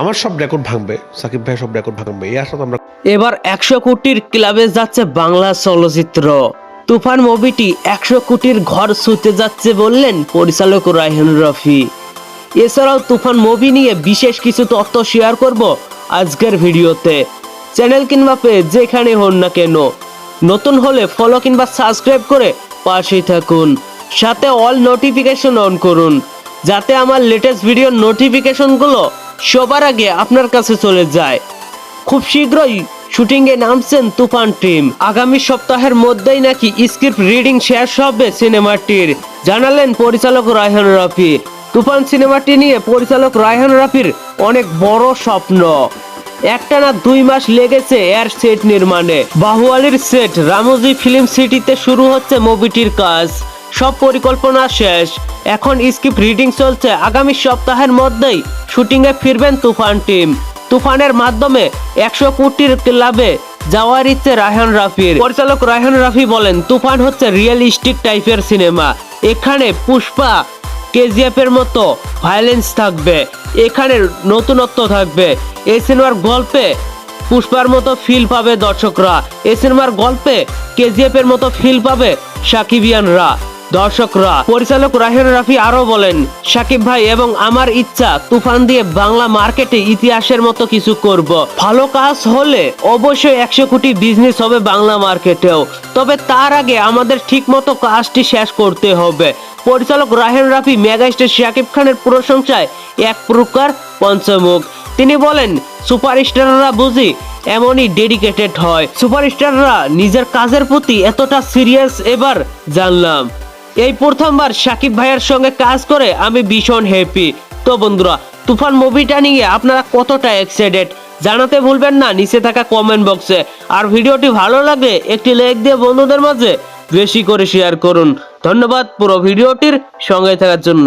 আমার সব রেকর্ড ভাঙবে, সাকিব ভাই সব রেকর্ড ভাঙবে, এই আশা তো আমরা এবার একশো কোটির ক্লাবে যাচ্ছে বাংলা চলচ্চিত্র। তুফান মুভিটি একশো কোটির ঘর ছুতে যাচ্ছে বললেন পরিচালক রায়হান রফি। এছাড়াও তুফান মুভি নিয়ে বিশেষ কিছু তথ্য শেয়ার করব আজকের ভিডিওতে। চ্যানেল কিংবা পেজ যেখানে হন না কেন। নতুন হলে ফলো কিংবা সাবস্ক্রাইব করে পাশেই থাকুন। সাথে অল নোটিফিকেশন অন করুন। যাতে আমার লেটেস্ট ভিডিওর নোটিফিকেশনগুলো সবার আগে আপনার কাছে চলে যায়। খুব শীঘ্রই শুটিং এ নামছেন তুফান টিম। আগামী সপ্তাহের মধ্যেই নাকি স্ক্রিপ্ট রিডিং শেষ হবে সিনেমাটির, জানালেন পরিচালক রায়হান রাফি। তুফান সিনেমাটি নিয়ে পরিচালক রায়হান রাফির অনেক বড় স্বপ্ন। একটানা দুই মাস লেগেছে এর সেট নির্মাণে। বাহুয়ালির সেট রামোজি ফিল্ম সিটিতে শুরু হচ্ছে মুভিটির কাজ। সব পরিকল্পনা শেষ। এখন স্ক্রিপ্ট রিডিং চলছে আগামী সপ্তাহের মধ্যেই। শুটিংয়ে ফিরবেন তুফান টিম। তুফানের মাধ্যমে একশো কোটির ক্লাবে যাওয়ার ইচ্ছে রায়হান রাফির। পরিচালক রায়হান রাফি বলেন, তুফান হচ্ছে রিয়েলিস্টিক টাইপের সিনেমা। এখানে পুষ্পা কেজিএফ এর মতো ভায়োলেন্স থাকবে। এখানে নতুনত্ব থাকবে। এই সিনেমার গল্পে পুষ্পার মতো ফিল পাবে দর্শকরা। এই সিনেমার গল্পে কেজিএফ এর মতো ফিল পাবে সাকিবিয়ানরা। দর্শকরা, পরিচালক রাহেন রাফি আরও বলেন, সাকিব ভাই এবং আমার ইচ্ছা তুফান দিয়ে বাংলা মার্কেটে ইতিহাসের মতো কিছু করব। ভালো কাজ হলে অবশ্যই একশো কোটি বিজনেস হবে বাংলা মার্কেটেও। তবে তার আগে আমাদের ঠিক মতো কাজটি শেষ করতে হবে। পরিচালক রাহেন রাফি মেগাস্টার শাকিব খানের প্রশংসায় এক প্রকার পঞ্চমুখ। তিনি বলেন, সুপারস্টাররা বুঝি এমনই ডেডিকেটেড হয়। সুপারস্টাররা নিজের কাজের প্রতি এতটা সিরিয়াস এবার জানলাম। এই প্রথমবার সাকিব ভাইয়ের সঙ্গে কাজ করে আমি ভীষণ হ্যাপি তো বন্ধুরা, তুফান মুভিটা নিয়ে আপনারা কতটা এক্সাইটেড জানাতে ভুলবেন না, নিচে থাকা কমেন্ট বক্সে আর ভিডিওটি ভালো লাগে একটি লাইক দিয়ে বন্ধুদের মাঝে বেশি করে শেয়ার করুন। ধন্যবাদ পুরো ভিডিওটির সঙ্গে থাকার জন্য।